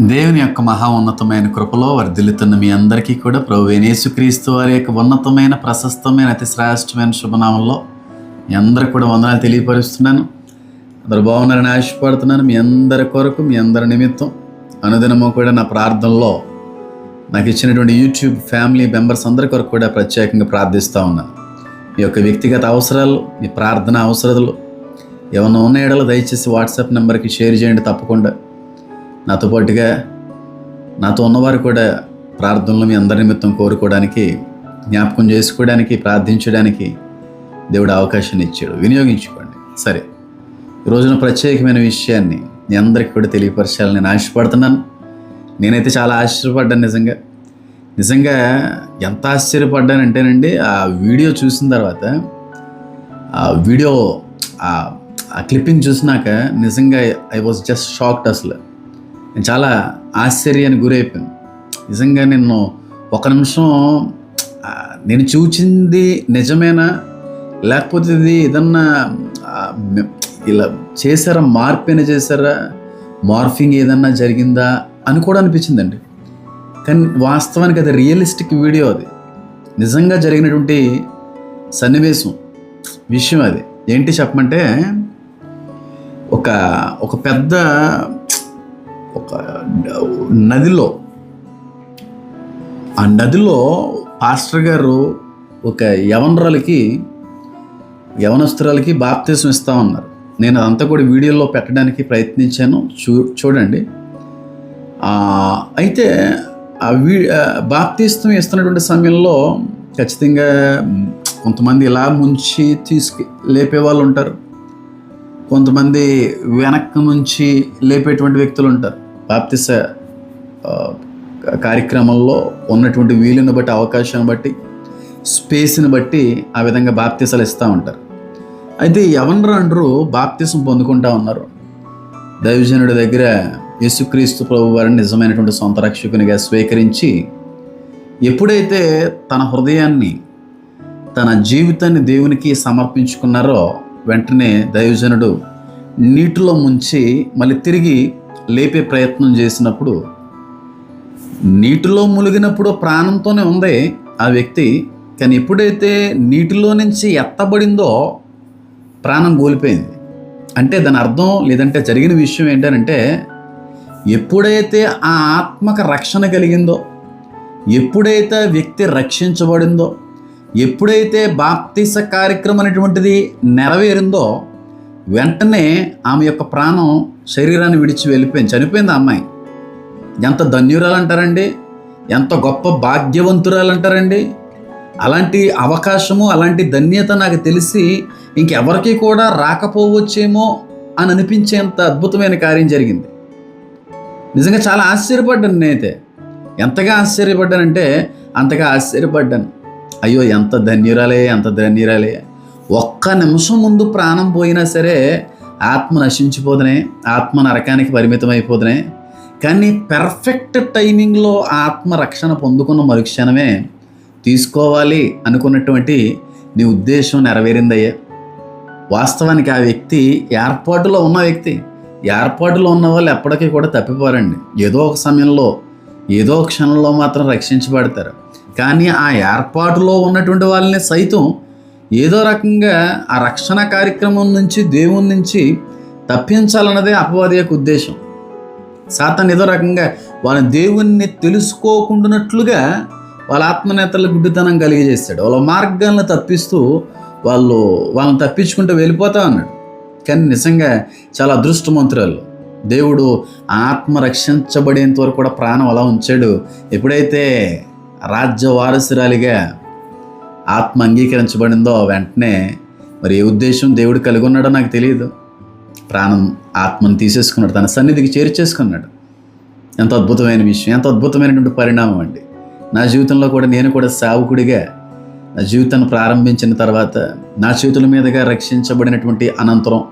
దేవుని యొక్క మహా ఉన్నతమైన కృపలో వర్ధిల్లుతున్న మీ అందరికీ కూడా ప్రభు యేసుక్రీస్తు వారి యొక్క ఉన్నతమైన ప్రశస్తమైన అతి శ్రేష్టమైన శుభనామంలో మీ అందరికి కూడా వందనాలు తెలియపరుస్తున్నాను. అందరు బాగున్నారని ఆశపడుతున్నాను. మీ అందరి కొరకు మీ అందరి నిమిత్తం అనుదినము కూడా నా ప్రార్థనలో నాకు ఇచ్చినటువంటి యూట్యూబ్ ఫ్యామిలీ మెంబర్స్ అందరి కొరకు కూడా ప్రత్యేకంగా ప్రార్థిస్తూ ఉన్నాను. మీ యొక్క వ్యక్తిగత అవసరాలు మీ ప్రార్థన అవసరాలు ఏమైనా ఉన్న ఏడలో దయచేసి వాట్సాప్ నెంబర్కి షేర్ చేయండి తప్పకుండా. నాతో పాటుగా నాతో ఉన్నవారు కూడా ప్రార్థనలు మీ అందరి నిమిత్తం కోరుకోవడానికి జ్ఞాపకం చేసుకోవడానికి ప్రార్థించడానికి దేవుడు అవకాశాన్ని ఇచ్చాడు. వినియోగించుకోండి. సరే. రోజున ప్రత్యేకమైన విషయాన్ని మీ అందరికీ కూడా తెలియపరచాలని నేను ఆశపడుతున్నాను. నేనైతే చాలా ఆశ్చర్యపడ్డాను నిజంగా. నిజంగా ఎంత ఆశ్చర్యపడ్డానంటేనండి ఆ వీడియో చూసిన తర్వాత ఆ వీడియో ఆ ఆ క్లిప్పింగ్ చూసినాక నిజంగా ఐ వాజ్ జస్ట్ షాక్డ్ అసలు. నేను చాలా ఆశ్చర్యానికి గురైపోయాను. నిజంగా నేను ఒక నిమిషం నేను చూచింది నిజమేనా? లేకపోతే ఇది ఏదన్నా ఇలా చేశారా? మార్పైన చేశారా? మార్ఫింగ్ ఏదన్నా జరిగిందా? అని కూడా అనిపించిందండి. కానీ వాస్తవానికి అది రియలిస్టిక్ వీడియో అది. నిజంగా జరిగినటువంటి సన్నివేశం విషయం అది. ఏంటి చెప్పమంటే ఒక ఒక పెద్ద ఒక నదిలో ఆ నదిలో పాస్టర్ గారు ఒక యవనరాలకి యవనస్తురాలకి బాప్తీసం ఇస్తా ఉన్నారు. నేను అదంతా కూడా వీడియోలో పెట్టడానికి ప్రయత్నించాను. చూ చూడండి. అయితే ఆ వీ బాప్తీస్తం ఇస్తున్నటువంటి సమయంలో ఖచ్చితంగా కొంతమంది ఇలా ముంచి తీసుకు లేపే వాళ్ళు ఉంటారు. కొంతమంది వెనక్కి నుంచి లేపేటువంటి వ్యక్తులు ఉంటారు. బాప్తిస కార్యక్రమంలో ఉన్నటువంటి వీలుని బట్టి అవకాశాన్ని బట్టి స్పేస్ని బట్టి ఆ విధంగా బాప్తిసలు ఇస్తూ ఉంటారు. అయితే ఎవరు బాప్తిసం పొందుకుంటా ఉన్నారు. దైవజనుడి దగ్గర యేసుక్రీస్తు ప్రభు వారిని నిజమైనటువంటి సొంత రక్షకునిగా స్వీకరించి ఎప్పుడైతే తన హృదయాన్ని తన జీవితాన్ని దేవునికి సమర్పించుకున్నారో వెంటనే దైవజనుడు నీటిలో ముంచి మళ్ళీ తిరిగి లేపే ప్రయత్నం చేసినప్పుడు నీటిలో మునిగినప్పుడు ప్రాణంతోనే ఉంది ఆ వ్యక్తి కానీ ఎప్పుడైతే నీటిలో నుంచి ఎత్తబడిందో ప్రాణం కోల్పోయింది. అంటే దాని అర్థం లేదంటే జరిగిన విషయం ఏంటంటే ఎప్పుడైతే ఆ ఆత్మక రక్షణ కలిగిందో ఎప్పుడైతే ఆ వ్యక్తి రక్షించబడిందో ఎప్పుడైతే బాప్తిస కార్యక్రమం అనేటువంటిది నెరవేరిందో వెంటనే ఆమె యొక్క ప్రాణం శరీరాన్ని విడిచి వెళ్ళిపోయింది. చనిపోయింది అమ్మాయి. ఎంత ధన్యురాలు అంటారండి ఎంత గొప్ప భాగ్యవంతురాలు అంటారండి అలాంటి అవకాశము అలాంటి ధన్యత నాకు తెలిసి ఇంకెవరికి కూడా రాకపోవచ్చేమో అని అనిపించేంత అద్భుతమైన కార్యం జరిగింది. నిజంగా చాలా ఆశ్చర్యపడ్డాను నేనైతే. ఎంతగా ఆశ్చర్యపడ్డానంటే అంతగా ఆశ్చర్యపడ్డాను. అయ్యో ఎంత ధన్యురాలే ఎంత ధన్యురాలే. ఒక్క నిమిషం ముందు ప్రాణం పోయినా సరే ఆత్మ నశించిపోదనే ఆత్మ నరకానికి పరిమితం అయిపోదనే కానీ పెర్ఫెక్ట్ టైమింగ్లో ఆత్మ రక్షణ పొందుకున్న మరుక్షణమే తీసుకోవాలి అనుకున్నటువంటి నీ ఉద్దేశం నెరవేరిందయ్యా. వాస్తవానికి ఆ వ్యక్తి ఏర్పాటులో ఉన్న వ్యక్తి. ఏర్పాటులో ఉన్న వాళ్ళు ఎప్పటికీ కూడా తప్పిపోరండి. ఏదో ఒక సమయంలో ఏదో ఒక క్షణంలో మాత్రం రక్షించబడతారు. కానీ ఆ ఏర్పాటులో ఉన్నటువంటి వాళ్ళని సైతం ఏదో రకంగా ఆ రక్షణ కార్యక్రమం నుంచి దేవుని నుంచి తప్పించాలన్నదే అపవాది యొక్క ఉద్దేశం. సాతాన్ ఏదో రకంగా వాళ్ళ దేవుణ్ణి తెలుసుకోకుండానట్లుగా వాళ్ళ ఆత్మనేతల గుడ్డితనం కలిగజేస్తాడు. వాళ్ళ మార్గాలను తప్పిస్తూ వాళ్ళు వాళ్ళని తప్పించుకుంటూ వెళ్ళిపోతా ఉన్నాడు. కానీ నిజంగా చాలా అదృష్టమంతురాలు దేవుడు ఆత్మ రక్షించబడేంత వరకు కూడా ప్రాణం అలా ఉంచాడు. ఎప్పుడైతే రాజ్య వారసురాలిగా ఆత్మ అంగీకరించబడిందో వెంటనే మరి ఏ ఉద్దేశం దేవుడు కలిగి ఉన్నాడో నాకు తెలియదు. ప్రాణం ఆత్మను తీసేసుకున్నాడు తన సన్నిధికి చేర్చేసుకున్నాడు. ఎంత అద్భుతమైన విషయం ఎంత అద్భుతమైనటువంటి పరిణామం అండి. నా జీవితంలో కూడా నేను కూడా సావుకుడిగా నా జీవితాన్ని ప్రారంభించిన తర్వాత నా చేతుల మీదుగా రక్షించబడినటువంటి అనంతరం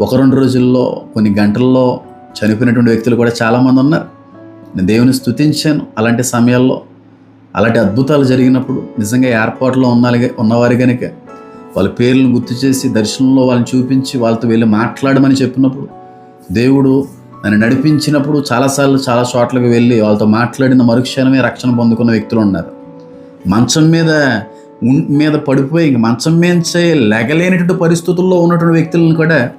ఒక రెండు రోజుల్లో కొన్ని గంటల్లో చనిపోయినటువంటి వ్యక్తులు కూడా చాలామంది ఉన్నారు. నేను దేవుని స్తుతించాను అలాంటి సమయాల్లో. అలాంటి అద్భుతాలు జరిగినప్పుడు నిజంగా ఏర్పాటులో ఉన్నాలి ఉన్నవారు కనుక వాళ్ళ పేర్లను గుర్తు చేసి దర్శనంలో వాళ్ళని చూపించి వాళ్ళతో వెళ్ళి మాట్లాడమని చెప్పినప్పుడు దేవుడు నన్ను నడిపించినప్పుడు చాలాసార్లు చాలా చోట్లకు వెళ్ళి వాళ్ళతో మాట్లాడిన మరుక్షణమే రక్షణ పొందుకున్న వ్యక్తులు ఉన్నారు. మంచం మీద మీద పడిపోయి ఇంక మంచం మీద లెగలేనటువంటి పరిస్థితుల్లో ఉన్నటువంటి వ్యక్తులను కూడా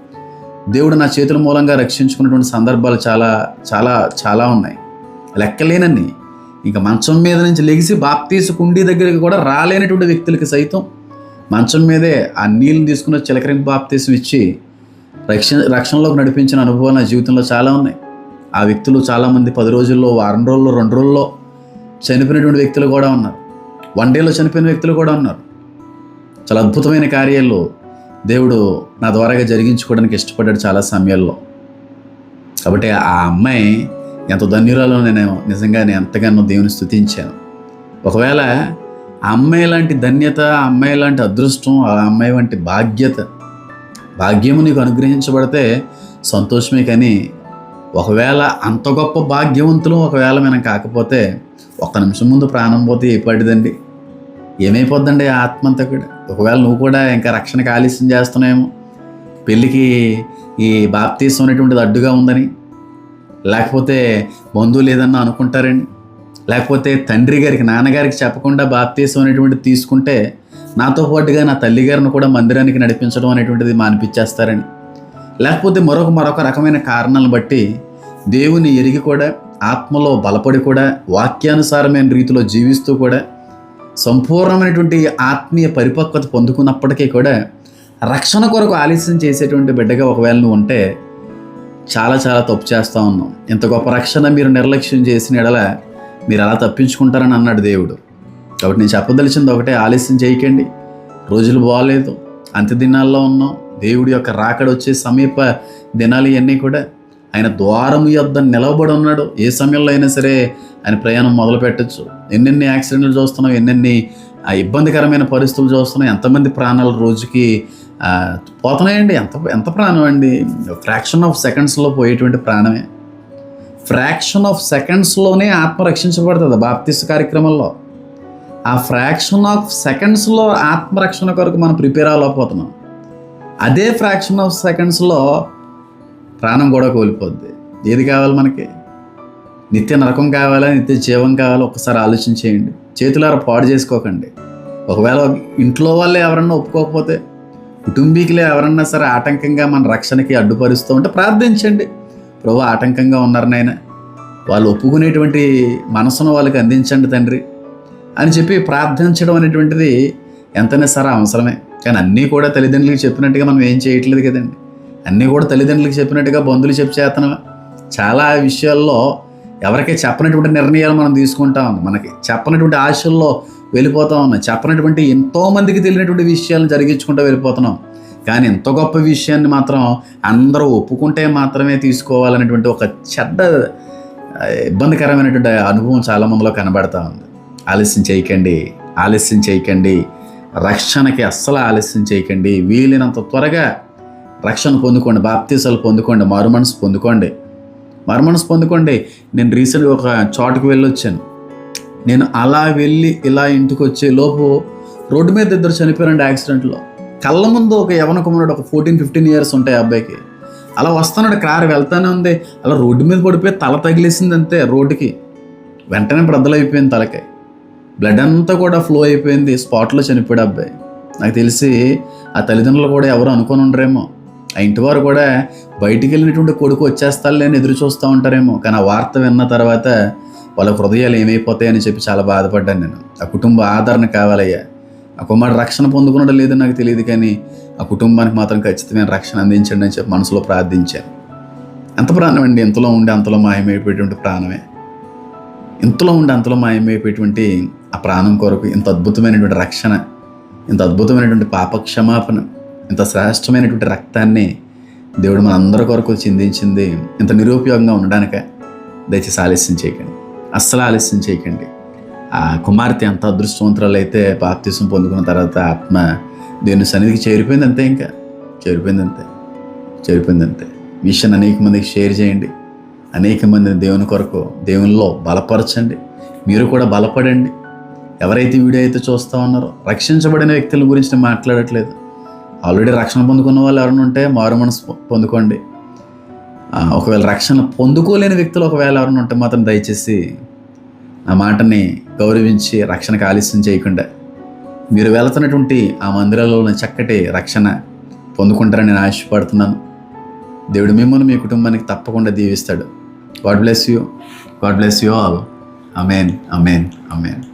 దేవుడు నా చేతుల మూలంగా రక్షించుకున్నటువంటి సందర్భాలు చాలా చాలా చాలా ఉన్నాయి. లెక్కలేనన్ని. ఇంకా మంచం మీద నుంచి లెగిసి బాప్తీసు కుండీ దగ్గరికి కూడా రాలేనటువంటి వ్యక్తులకి సైతం మంచం మీదే ఆ నీళ్ళని తీసుకున్న చిలకరింపు బాప్తీసం ఇచ్చి రక్షణ రక్షణలోకి నడిపించిన అనుభవాలు నా జీవితంలో చాలా ఉన్నాయి. ఆ వ్యక్తులు చాలామంది పది రోజుల్లో వారం రోజుల్లో రెండు రోజుల్లో చనిపోయినటువంటి వ్యక్తులు కూడా ఉన్నారు. వన్ డేలో చనిపోయిన వ్యక్తులు కూడా ఉన్నారు. చాలా అద్భుతమైన కార్యాలు దేవుడు నా ద్వారాగా జరిగించుకోవడానికి ఇష్టపడ్డాడు చాలా సమయాల్లో. కాబట్టి ఆ అమ్మాయి ఎంత ధన్యురాలో నేను నిజంగా నేను ఎంతగానో దేవుని స్థుతించాను ఒకవేళ ఆ అమ్మాయి లాంటి ధన్యత ఆ అమ్మాయి లాంటి అదృష్టం ఆ అమ్మాయి వంటి బాధ్యత భాగ్యము నీకు అనుగ్రహించబడితే సంతోషమే కానీ ఒకవేళ అంత గొప్ప భాగ్యవంతులు ఒకవేళ మనం కాకపోతే ఒక్క నిమిషం ముందు ప్రాణం పోతే ఏ పడిదండి ఏమైపోద్దండి ఆ ఆత్మ అంతా కూడా? ఒకవేళ నువ్వు కూడా ఇంకా రక్షణకు ఆలస్యం చేస్తున్నావేమో? పెళ్ళికి ఈ బాప్తీసం అనేటువంటిది అడ్డుగా ఉందని లేకపోతే బంధువులు ఏదన్నా అనుకుంటారండి? లేకపోతే తండ్రి గారికి నాన్నగారికి చెప్పకుండా బాప్తీసం అనేటువంటిది తీసుకుంటే నాతో పాటుగా నా తల్లిగారిని కూడా మందిరానికి నడిపించడం అనేటువంటిది మానిపించేస్తారని లేకపోతే మరొక మరొక రకమైన కారణాలను బట్టి దేవుని ఎరిగి కూడా ఆత్మలో బలపడి కూడా వాక్యానుసారమైన రీతిలో జీవిస్తూ కూడా సంపూర్ణమైనటువంటి ఆత్మీయ పరిపక్వత పొందుకున్నప్పటికీ కూడా రక్షణ కొరకు ఆలస్యం చేసేటువంటి బిడ్డగా ఒకవేళ నువ్వు ఉంటే చాలా చాలా తప్పు చేస్తూ ఉన్నాం. ఇంత గొప్ప రక్షణ మీరు నిర్లక్ష్యం చేసిన ఎడల మీరు అలా తప్పించుకుంటారని అన్నాడు దేవుడు. కాబట్టి నేను చెప్పదలిచింది ఒకటే ఆలస్యం చేయకండి. రోజులు బాగాలేదు అంత్య దినాల్లో ఉన్నాం. దేవుడి యొక్క రాకడ వచ్చే సమీప దినాలు ఇవన్నీ కూడా ఆయన ద్వారము యొద్ద నిలవబడి ఉన్నాడు. ఏ సమయంలో అయినా సరే ఆయన ప్రయాణం మొదలు పెట్టచ్చు ఎన్నెన్ని యాక్సిడెంట్లు చూస్తున్నాం ఎన్నెన్ని ఆ, ఇబ్బందికరమైన పరిస్థితులు చూస్తున్నాం. ఎంతమంది ప్రాణాలు రోజుకి పోతున్నాయండి. ఎంత ఎంత ప్రాణం అండి ఫ్రాక్షన్ ఆఫ్ సెకండ్స్లో పోయేటువంటి ప్రాణమే. ఫ్రాక్షన్ ఆఫ్ సెకండ్స్లోనే ఆత్మ రక్షించబడుతుంది బాప్తిస్ట్ కార్యక్రమంలో. ఆ ఫ్రాక్షన్ ఆఫ్ సెకండ్స్లో ఆత్మరక్షణ కొరకు మనం ప్రిపేర్ అవ్వలేకపోతున్నాం. అదే ఫ్రాక్షన్ ఆఫ్ సెకండ్స్లో ప్రాణం కూడా కోల్పోద్ది. ఏది కావాలి మనకి? నిత్య నరకం కావాలా? నిత్య జీవం కావాలా? ఒకసారి ఆలోచించేయండి. చేతులారా పాడు చేసుకోకండి. ఒకవేళ ఇంట్లో వాళ్ళే ఎవరన్నా ఒప్పుకోకపోతే కుటుంబీకులే ఎవరన్నా సరే ఆటంకంగా మన రక్షణకి అడ్డుపరుస్తూ ఉంటే ప్రార్థించండి. ప్రభు ఆటంకంగా ఉన్నారు నాయన. వాళ్ళు ఒప్పుకునేటువంటి మనసును వాళ్ళకి అందించండి తండ్రి అని చెప్పి ప్రార్థించడం అనేటువంటిది ఎంతనే సరే అవసరమే. కానీ అన్నీ కూడా తల్లిదండ్రులకు చెప్పినట్టుగా మనం ఏం చేయట్లేదు కదండి. అన్నీ కూడా తల్లిదండ్రులకు చెప్పినట్టుగా బంధువులు చెప్పి చేస్తున్నాం చాలా విషయాల్లో ఎవరికీ చెప్పనటువంటి నిర్ణయాలు మనం తీసుకుంటాం. మనకి చెప్పనటువంటి ఆశల్లో వెళ్ళిపోతా ఉన్నాం చెప్పనటువంటి ఎంతోమందికి తెలియనటువంటి విషయాలను జరిగించుకుంటూ వెళ్ళిపోతున్నాం. కానీ ఎంత గొప్ప విషయాన్ని మాత్రం అందరూ ఒప్పుకుంటే మాత్రమే తీసుకోవాలనేటువంటి ఒక చెడ్డ ఇబ్బందికరమైనటువంటి అనుభవం చాలామందిలో కనబడతా ఉంది. ఆలస్యం చేయకండి ఆలస్యం చేయకండి. రక్షణకి అస్సలు ఆలస్యం చేయకండి. వీలైనంత త్వరగా రక్షణ పొందుకోండి బాప్తీసాలు పొందుకోండి మారుమనసు పొందుకోండి. మారుమనసు పొందుకోండి. నేను రీసెంట్గా ఒక చోటుకు వెళ్ళొచ్చాను. నేను అలా వెళ్ళి ఇలా ఇంటికి వచ్చే లోపు రోడ్డు మీద ఇద్దరు చనిపోయారండి యాక్సిడెంట్లో. కళ్ళ ముందు ఒక యవన కుమారుడు ఒక ఫోర్టీన్ ఫిఫ్టీన్ ఇయర్స్ ఉంటాయి అబ్బాయికి. అలా వస్తున్నాడు కారు వెళ్తానే ఉంది. అలా రోడ్డు మీద పడిపోయి తల తగిలేసింది అంతే రోడ్డుకి. వెంటనే బ్రద్దలైపోయింది తలకి. బ్లడ్ అంతా కూడా ఫ్లో అయిపోయింది స్పాట్లో చనిపోయాడు అబ్బాయి. నాకు తెలిసి ఆ తల్లిదండ్రులు కూడా ఎవరు అనుకొని ఉండరేమో. ఆ ఇంటి వారు కూడా బయటికి వెళ్ళినటువంటి కొడుకు వచ్చేస్తాడులే అని ఎదురు చూస్తూ ఉంటారేమో. కానీ ఆ వార్త విన్న తర్వాత వాళ్ళ హృదయాలు ఏమైపోతాయని చెప్పి చాలా బాధపడ్డాను నేను. ఆ కుటుంబ ఆదరణ కావాలయ్యా. ఆ కుమారుడు రక్షణ పొందుకున్నాడో లేదో నాకు తెలియదు కానీ ఆ కుటుంబానికి మాత్రం ఖచ్చితమైన రక్షణ అందించండి అని చెప్పి మనసులో ప్రార్థించాను. ఎంత ప్రాణం అండి? ఎంతలో ఉండి అంతలో మాయమైపోయేటువంటి ప్రాణమే. ఇంతలో ఉండి అంతలో మాయమైపోయేటువంటి ఆ ప్రాణం కొరకు ఇంత అద్భుతమైనటువంటి రక్షణ ఇంత అద్భుతమైనటువంటి పాప క్షమాపణ ఇంత శ్రేష్టమైనటువంటి రక్తాన్ని దేవుడు మన అందరి కొరకు చిందించింది. ఇంత నిరుపయోగంగా ఉండడానిక దయచేసి ఆలస్యం చేయకండి. అస్సలు ఆలస్యం చేయకండి. ఆ కుమార్తె ఎంత అదృష్టవంతురాలు అయితే బాప్తీసం పొందుకున్న తర్వాత ఆత్మ దేవుని సన్నిధికి చేరిపోయింది అంతే ఇంకా. చేరిపోయింది అంతే. చేరిపోయింది అంతే. మిషన్ అనేక మందికి షేర్ చేయండి. అనేక మందిని దేవుని కొరకు దేవునిలో బలపరచండి. మీరు కూడా బలపడండి. ఎవరైతే వీడియో అయితే చూస్తూ ఉన్నారో రక్షించబడిన వ్యక్తుల గురించి నేను మాట్లాడట్లేదు. ఆల్రెడీ రక్షణ పొందుకున్న వాళ్ళు ఎవరైనా ఉంటే మారు మనసు పొందుకోండి. ఒకవేళ రక్షణ పొందుకోలేని వ్యక్తులు ఒకవేళ ఎవరైనా ఉంటే మాత్రం దయచేసి ఆ మాటని గౌరవించి రక్షణకు ఆలస్యం చేయకుండా మీరు వెళుతున్నటువంటి ఆ మందిరాల్లో ఉన్న చక్కటి రక్షణ పొందుకుంటారని నేను ఆశపడుతున్నాను. దేవుడు మిమ్మల్ని మీ కుటుంబానికి తప్పకుండా దీవిస్తాడు. God bless you God bless you all amen amen amen